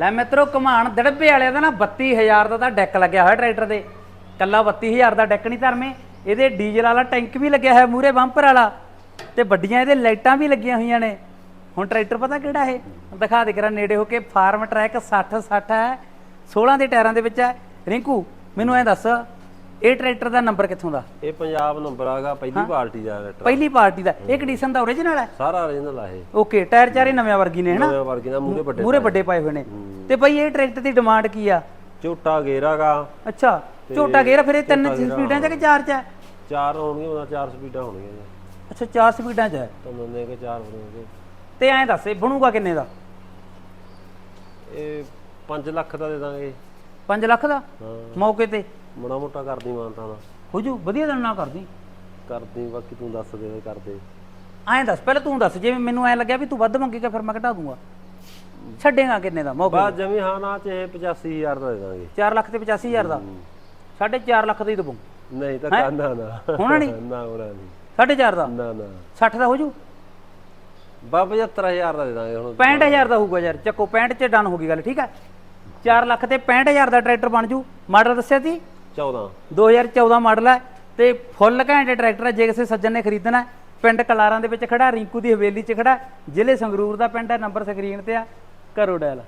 ਲੈ ਮਿੱਤਰੋ ਕਮਾਨ ਦੜੱਬੇ ਵਾਲਿਆਂ ਦਾ ਨਾ 32000 ਦਾ ਤਾਂ ਡੈਕ ਲੱਗਿਆ ਹੋਇਆ ਟਰੈਕਟਰ ਦੇ। ਕੱਲਾ 32000 ਦਾ ਡੈਕ ਨਹੀਂ ਧਰਮੇ ਇਹਦੇ ਡੀਜ਼ਲ ਵਾਲਾ ਟੈਂਕ ਵੀ ਲੱਗਿਆ ਹੋਇਆ ਮੂਰੇ ਬੰਪਰ ਵਾਲਾ। ਤੇ ਵੱਡੀਆਂ ਇਹਦੇ ਲਾਈਟਾਂ ਵੀ ਲੱਗੀਆਂ ਹੋਈਆਂ ਨੇ। ਹੁਣ ਟਰੈਕਟਰ ਪਤਾ ਕਿਹੜਾ ਇਹ? ਦਿਖਾ ਦੇ ਕਰਾ ਨੇੜੇ ਹੋ ਕੇ ਫਾਰਮ ਟਰੈਕ 60 60 ਹੈ 16 ਦੇ ਟਾਇਰਾਂ ਦੇ ਵਿੱਚ ਹੈ। ਰਿੰਕੂ, ਮੈਨੂੰ ਐ ਦੱਸ ਇਹ ਟਰੈਕਟਰ ਦਾ ਨੰਬਰ ਕਿੱਥੋਂ ਦਾ? ਇਹ ਪੰਜਾਬ ਨੰਬਰ ਆਗਾ ਪਹਿਲੀ ਪਾਰਟੀ ਦਾ ਰੈਟਰ ਪਹਿਲੀ ਪਾਰਟੀ ਦਾ। ਇਹ ਕੰਡੀਸ਼ਨ ਦਾ ਓਰੀਜਨਲ ਹੈ? ਸਾਰਾ ਓਰੀਜਨਲ ਆ ਇਹ। ਓਕੇ ਟਾਇਰ ਚਾਰੇ ਨਵੇਂ ਵਰਗੀ ਨੇ ਹਨਾ ਨਵੇਂ ਵਰਗੇ ਦਾ ਮੂਰੇ ਵੱਡੇ ਮੂਰੇ ਵੱਡੇ ਪਾਏ ਹੋਏ ਨੇ। ਤੇ ਬਈ ਇਹ ਟਰੈਕਟਰ ਦੀ ਡਿਮਾਂਡ ਕੀ ਆ? ਝੋਟਾ ਗੇਰਾਗਾ ਅੱਛਾ ਝੋਟਾ ਗੇਅਰ ਫਿਰ ਇਹ ਤਿੰਨ ਸਪੀਡਾਂ ਚ ਕਿ ਚਾਰ ਚ ਹੈ ਚਾਰ ਹੋਣਗੀਆਂ ਉਹਨਾਂ ਚਾਰ ਸਪੀਡਾਂ ਹੋਣਗੀਆਂ ਅੱਛਾ ਚਾਰ ਸਪੀਡਾਂ ਚ ਹੈ ਤੁਹਾਨੂੰ ਨੇ ਕਿ ਚਾਰ ਬਣਾਉਂਗੇ ਤੇ ਐਂ ਦੱਸ ਇਹ ਬਣੂਗਾ ਕਿੰਨੇ ਦਾ? ਇਹ 5 ਲੱਖ ਦਾ ਦੇ ਦਾਂਗੇ। 5 ਲੱਖ ਦਾ? ਮੌਕੇ ਤੇ? ਮੋੜਾ ਮੋਟਾ ਕਰਦੀ ਮਾਨਤਾ ਦਾ ਹੋ ਜੂ ਵਧੀਆ ਦਿਨ ਨਾ ਕਰਦੀ। ਕਰਦੀ ਬਾਕੀ ਤੂੰ ਦੱਸ ਦੇ ਕਰਦੇ। ਐਂ ਦੱਸ ਪਹਿਲਾਂ ਤੂੰ ਦੱਸ ਜਿਵੇਂ ਮੈਨੂੰ ਐਂ ਲੱਗਿਆ ਵੀ ਤੂੰ ਵੱਧ ਮੰਗੇਗਾ ਫਿਰ ਮੈਂ ਘਟਾ ਦੂੰਗਾ। ਛੱਡੇਗਾ ਕਿੰਨੇ ਦਾ ਮੌਕੇ ਬਾਅਦ ਜਮੀ ਹਾਂ ਨਾ ਚ ਇਹ 85000 ਦਾ ਦੇ ਦਾਂਗੇ। 4 ਲੱਖ ਤੇ 85000 ਦਾ? ਸਾਢੇ 4 ਲੱਖ ਦਾ ਦਬੂ। ਨਹੀਂ ਤਾਂ ਕਾਨਾ ਨਾ ਹੋਣਾ ਨਹੀਂ? ਨਾ ਹੋਣਾ ਨਹੀਂ। ਸਾਢੇ 4 ਦਾ? ਨਾ ਨਾ। 60 ਦਾ ਹੋ ਜੂ ਬਾ 75000 ਦਾ ਦੇ ਦਾਂਗੇ ਹੁਣ। 65000 ਦਾ ਹੋਊਗਾ ਯਾਰ ਚੱਕੋ 65 ਚ ਡਨ ਹੋ ਗਈ ਗੱਲ ਠੀਕ ਹੈ? 4 ਲੱਖ ਤੇ 65000 ਦਾ ਟਰੈਕਟਰ ਬਣ ਜੂ ਮਾਡਲ ਦੱਸਿਆ ਸੀ? 14 2014 ਮਾਡਲ ਹੈ ਤੇ ਫੁੱਲ ਘੈਂਟ ਟਰੈਕਟਰ ਹੈ, ਜੇ ਕਿਸੇ ਸੱਜਣ ਨੇ ਖਰੀਦਣਾ ਪਿੰਡ ਕਲਾਰਾਂ ਦੇ ਵਿੱਚ ਖੜਾ, ਰਿੰਕੂ ਦੀ ਹਵੇਲੀ 'ਚ ਖੜਾ। ਜ਼ਿਲ੍ਹੇ ਸੰਗਰੂਰ ਦਾ ਪਿੰਡ ਹੈ, ਨੰਬਰ ਸਕਰੀਨ ਤੇ ਆ ਕਰੋ ਡੈਲ